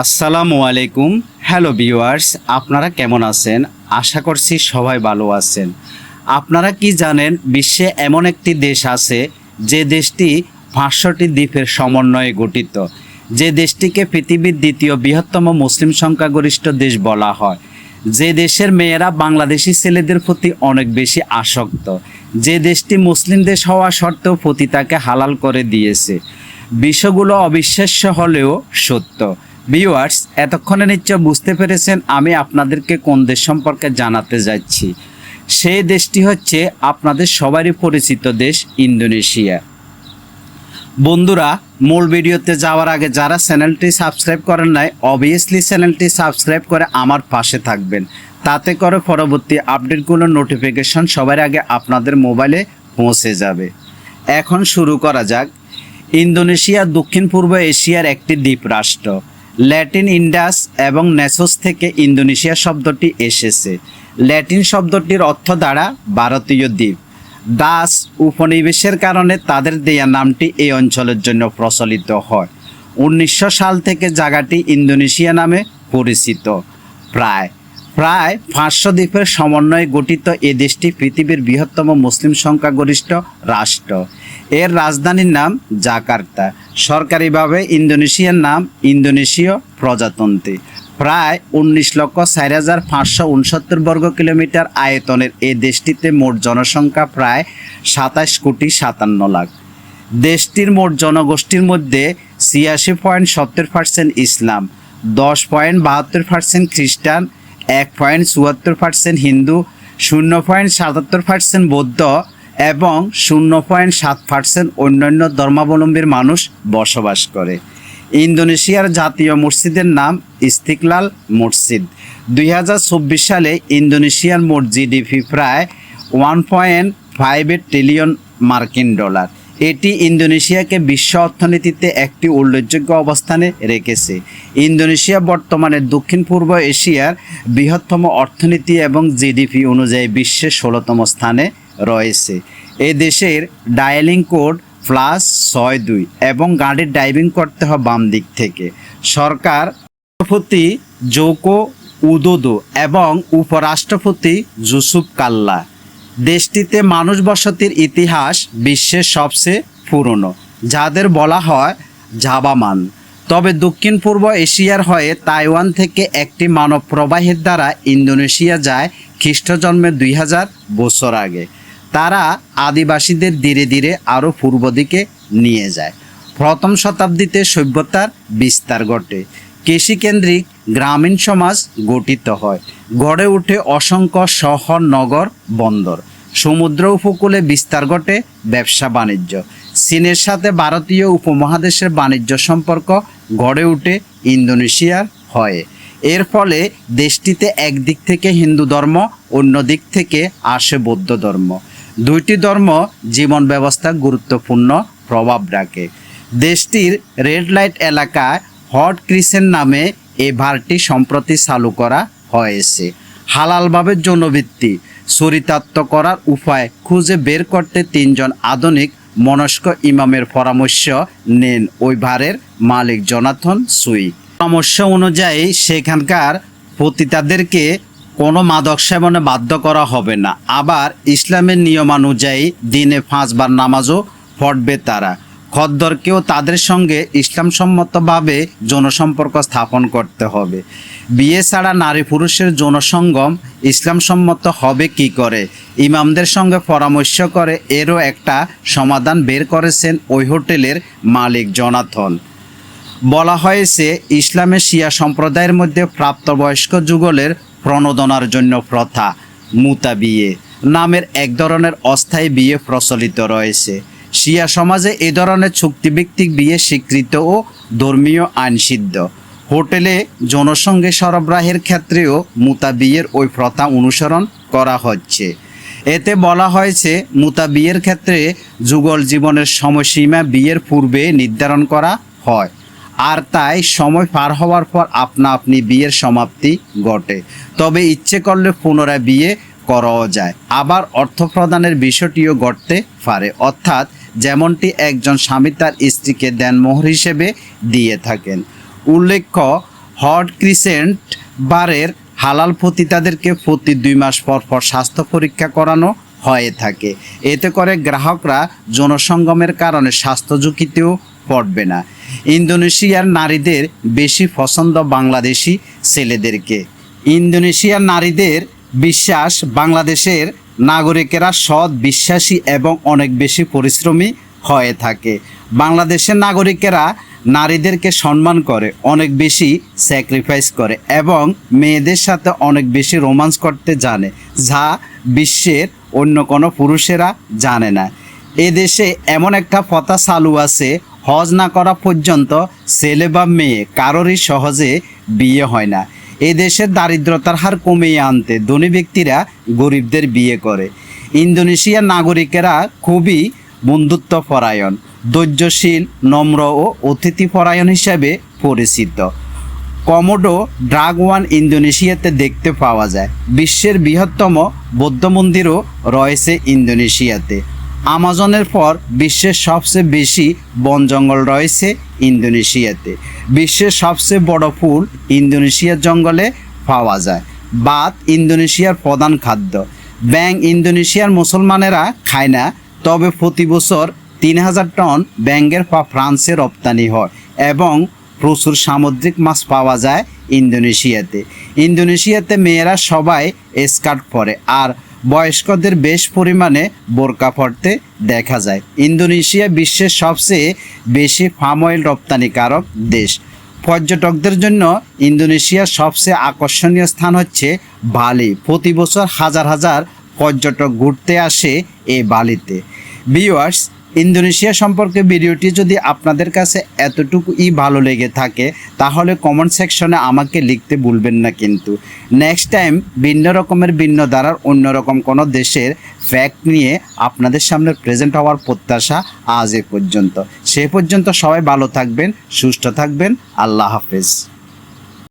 আসসালামু আলাইকুম। Hello viewers আপনারা কেমন আছেন? আশা করছি সবাই ভালো আছেন। আপনারা কি জানেন, বিশ্বে এমন একটি দেশ আছে, যে দেশটি পাঁচশোটি দ্বীপের সমন্বয়ে গঠিত। যে দেশটিকে পৃথিবীর দ্বিতীয় বৃহত্তম মুসলিম সংখ্যাগরিষ্ঠ দেশ বলা হয়। যে দেশের মেয়েরা বাংলাদেশি ছেলেদের প্রতি অনেক বেশি আসক্ত। যে দেশটি মুসলিম দেশ হওয়া সত্ত্বেও পতিতাকে হালাল করে দিয়েছে। বিষয়গুলো অবিশ্বাস্য হলেও সত্য। ভিউয়ার্স এতক্ষণে নিশ্চয় বুঝতে পেরেছেন আমি আপনাদেরকে কোন দেশ সম্পর্কে জানাতে যাচ্ছি। সেই দেশটি হচ্ছে আপনাদের সবারই পরিচিত দেশ ইন্দোনেশিয়া। বন্ধুরা, মূল ভিডিওতে যাওয়ার আগে যারা চ্যানেলটি সাবস্ক্রাইব করেন নাই অবভিয়াসলি চ্যানেলটি সাবস্ক্রাইব করে আমার পাশে থাকবেন। তাতে করে পরবর্তী আপডেটগুলোর নোটিফিকেশন সবার আগে আপনাদের মোবাইলে পৌঁছে যাবে। এখন শুরু করা যাক। ইন্দোনেশিয়া দক্ষিণ পূর্ব এশিয়ার একটি দ্বীপ রাষ্ট্র ল্যাটিন ইন্ডাস এবং নেসোস থেকে ইন্দোনেশিয়া শব্দটি এসেছে। ল্যাটিন শব্দটির অর্থ দ্বারা ভারতীয় দ্বীপ। দাস উপনিবেশের কারণে তাদের দেয়া নামটি এই অঞ্চলের জন্য প্রচলিত হয়। উনিশশো সাল থেকে জায়গাটি ইন্দোনেশিয়া নামে পরিচিত। প্রায় প্রায় পাঁচশো দ্বীপের সমন্বয়ে গঠিত এ দেশটি পৃথিবীর বৃহত্তম মুসলিম সংখ্যাগরিষ্ঠ রাষ্ট্র। এর রাজধানীর নাম জাকার্তা। সরকারিভাবে ইন্দোনেশিয়ার নাম ইন্দোনেশীয় প্রজাতন্ত্রী। প্রায় উনিশ লক্ষ চার হাজার পাঁচশো উনসত্তর বর্গ কিলোমিটার আয়তনের এই দেশটিতে মোট জনসংখ্যা প্রায় সাতাশ কোটি সাতান্ন লাখ। দেশটির মোট জনগোষ্ঠীর মধ্যে ছিয়াশি পয়েন্ট সত্তর পার্সেন্ট ইসলাম, দশ পয়েন্ট বাহাত্তর পার্সেন্ট খ্রিস্টান এক পয়েন্ট চুয়াত্তর পার্সেন্ট হিন্দু, শূন্য পয়েন্ট সাতাত্তর পার্সেন্ট বৌদ্ধ এবং শূন্য পয়েন্ট সাত পার্সেন্ট অন্যান্য ধর্মাবলম্বীর মানুষ বসবাস করে। ইন্দোনেশিয়ার জাতীয় মসজিদের নাম ইস্তিকলাল মসজিদ। দুই হাজার চব্বিশ সালে ইন্দোনেশিয়ার মোট জিডিপি প্রায় ওয়ান পয়েন্ট ফাইভ ট্রিলিয়ন মার্কিন ডলার। এটি ইন্দোনেশিয়াকে বিশ্ব অর্থনীতিতে একটি উল্লেখযোগ্য অবস্থানে রেখেছে। ইন্দোনেশিয়া বর্তমানে দক্ষিণ পূর্ব এশিয়ার বৃহত্তম অর্থনীতি এবং জিডিপি অনুযায়ী বিশ্বের ষোলোতম স্থানে রয়েছে। এ দেশের ডায়ালিং কোড প্লাস ছয় দুই এবং গাড়ির ড্রাইভিং করতে হয় বাম দিক থেকে। সরকার রাষ্ট্রপতি জোকো উদোদো এবং উপরাষ্ট্রপতি জুসুফ কাল্লা দেশটিতে মানুষ বসতির ইতিহাস বিশ্বের সবচেয়ে পুরনো, যাদের বলা হয় জাবামান। তবে দক্ষিণ পূর্ব এশিয়ার হয়ে তাইওয়ান থেকে একটি মানব প্রবাহের দ্বারা ইন্দোনেশিয়া যায় খ্রিস্ট জন্মের দুই হাজার বছর আগে। তারা আদিবাসীদের ধীরে ধীরে আরও পূর্ব দিকে নিয়ে যায়। প্রথম শতাব্দীতে সভ্যতার বিস্তার ঘটে। কৃষিকেন্দ্রিক গ্রামীণ সমাজ গঠিত হয়। গড়ে ওঠে অসংখ্য শহর, নগর, বন্দর। সমুদ্র উপকূলে বিস্তার ঘটে ব্যবসা বাণিজ্য। চীনের সাথে ভারতীয় উপমহাদেশের বাণিজ্য সম্পর্ক গড়ে ওঠে ইন্দোনেশিয়ার হয়ে। এর ফলে দেশটিতে একদিক থেকে হিন্দু ধর্ম অন্য দিক থেকে আসে বৌদ্ধ ধর্ম। দুইটি ধর্ম জীবন ব্যবস্থা গুরুত্বপূর্ণ প্রভাব রাখে। দেশটির রেড লাইট এলাকায় হট ক্রিসেন নামে এই ভারটি সম্প্রতি চালু করা হয়েছে। হালালভাবে যৌনবৃত্তি চরিতার্থ করার উপায় খুঁজে বের করতে তিনজন আধুনিক মনস্ক ইমামের পরামর্শ নেন ওই ভারের মালিক জনাথন সুই। পরামর্শ অনুযায়ী সেখানকার পতিতাদেরকে কোনো মাদক সেবনে বাধ্য করা হবে না। আবার ইসলামের নিয়মানুযায়ী দিনে পাঁচবার নামাজও পড়বে তারা। খদ্দরকেও তাদের সঙ্গে ইসলামসম্মতভাবে যৌনসম্পর্ক স্থাপন করতে হবে। বিয়ে ছাড়া নারী পুরুষের যৌনসঙ্গম ইসলামসম্মত হবে কি করে? ইমামদের সঙ্গে পরামর্শ করে এরও একটা সমাধান বের করেছেন ওই হোটেলের মালিক জনাথন। বলা হয়েছে ইসলামের শিয়া সম্প্রদায়ের মধ্যে প্রাপ্তবয়স্ক যুগলের প্রণোদনার জন্য প্রথা, মুতা বিয়ে নামের এক ধরনের অস্থায়ী বিয়ে প্রচলিত রয়েছে। শিয়া সমাজে এ ধরনের চুক্তিভিত্তিক বিয়ে স্বীকৃত ও ধর্মীয় আইনসিদ্ধ হোটেলে জনসংঘে সরবরাহের ক্ষেত্রেও মুতা বিয়ের ওই প্রথা অনুসরণ করা হচ্ছে। এতে বলা হয়েছে মুতা বিয়ের ক্ষেত্রে যুগল জীবনের সময়সীমা বিয়ের পূর্বে নির্ধারণ করা হয় আর তাই সময় পার হওয়ার পর আপনা আপনি বিয়ের সমাপ্তি ঘটে। তবে ইচ্ছে করলে পুনরায় বিয়ে করাও যায়। আবার অর্থ প্রদানের বিষয়টিও ঘটতে পারে। অর্থাৎ যেমনটি একজন স্বামী তার স্ত্রীকে দেনমোহর হিসেবে দিয়ে থাকেন। উল্লেখ্য হট ক্রিসেন্ট বারের হালাল পতিতাদেরকে প্রতি দুই মাস পর পর স্বাস্থ্য পরীক্ষা করানো হয়ে থাকে। এতে করে গ্রাহকরা জনসঙ্গমের কারণে স্বাস্থ্য ঝুঁকিতেও পড়বে না। ইন্দোনেশিয়ার নারীদের বেশি পছন্দ বাংলাদেশি ছেলেদেরকে। ইন্দোনেশিয়ার নারীদের বিশ্বাস বাংলাদেশের নাগরিকেরা সৎ, বিশ্বাসী এবং অনেক বেশি পরিশ্রমী হয়ে থাকে। বাংলাদেশের নাগরিকেরা নারীদেরকে সম্মান করে, অনেক বেশি স্যাক্রিফাইস করে এবং মেয়েদের সাথে অনেক বেশি রোমান্স করতে জানে, যা বিশ্বের অন্য কোনো পুরুষেরা জানে না। এদেশে এমন একটা পথা চালু আছে, হজ না করা পর্যন্ত ছেলে বা মেয়ে কারোরই সহজে বিয়ে হয় না। এই দেশের দারিদ্রতার হার কমিয়ে আনতে ধনী ব্যক্তিরা গরিবদের বিয়ে করে। ইন্দোনেশিয়ার নাগরিকেরা খুবই বন্ধুত্ব পরায়ণ ধৈর্যশীল, নম্র ও অতিথি পরায়ণ হিসাবে পরিচিত। কমোডো ড্রাগ ওয়ান ইন্দোনেশিয়াতে দেখতে পাওয়া যায়। বিশ্বের বৃহত্তম বৌদ্ধ মন্দিরও রয়েছে ইন্দোনেশিয়াতে। আমাজনের পর বিশ্বের সবচেয়ে বেশি বন জঙ্গল রয়েছে ইন্দোনেশিয়াতে। বিশ্বের সবচেয়ে বড় ফুল ইন্দোনেশিয়ার জঙ্গলে পাওয়া যায়। বাত ইন্দোনেশিয়ার প্রধান খাদ্য। ব্যাং ইন্দোনেশিয়ার মুসলমানেরা খায় না, তবে প্রতি বছর তিন হাজার টন ব্যাঙ্গের ফ্রান্সে রপ্তানি হয় এবং প্রচুর সামুদ্রিক মাছ পাওয়া যায় ইন্দোনেশিয়াতে। ইন্দোনেশিয়াতে মেয়েরা সবাই স্কার্ট পরে আর বয়স্কদের বেশ পরিমাণে বোরকা ফটতে দেখা যায়। ইন্দোনেশিয়া বিশ্বের সবচেয়ে বেশি ফার্ম অয়েল রপ্তানিকারক দেশ। পর্যটকদের জন্য ইন্দোনেশিয়ার সবচেয়ে আকর্ষণীয় স্থান হচ্ছে বালি। প্রতি বছর হাজার হাজার পর্যটক ঘুরতে আসে এই বালিতে। ভিউয়ার্স ইন্দোনেশিয়া সম্পর্কে ভিডিওটি যদি আপনাদের কাছে এতটুকুই ভালো লেগে থাকে, তাহলে কমেন্ট সেকশনে আমাকে লিখতে ভুলবেন না কিন্তু। নেক্সট টাইম ভিন্ন রকমের, ভিন্ন ধারার অন্যরকম কোনো দেশের ফ্যাক্ট নিয়ে আপনাদের সামনে প্রেজেন্ট হওয়ার প্রত্যাশা আজ এ পর্যন্ত। সে পর্যন্ত সবাই ভালো থাকবেন, সুস্থ থাকবেন, আল্লাহ হাফেজ।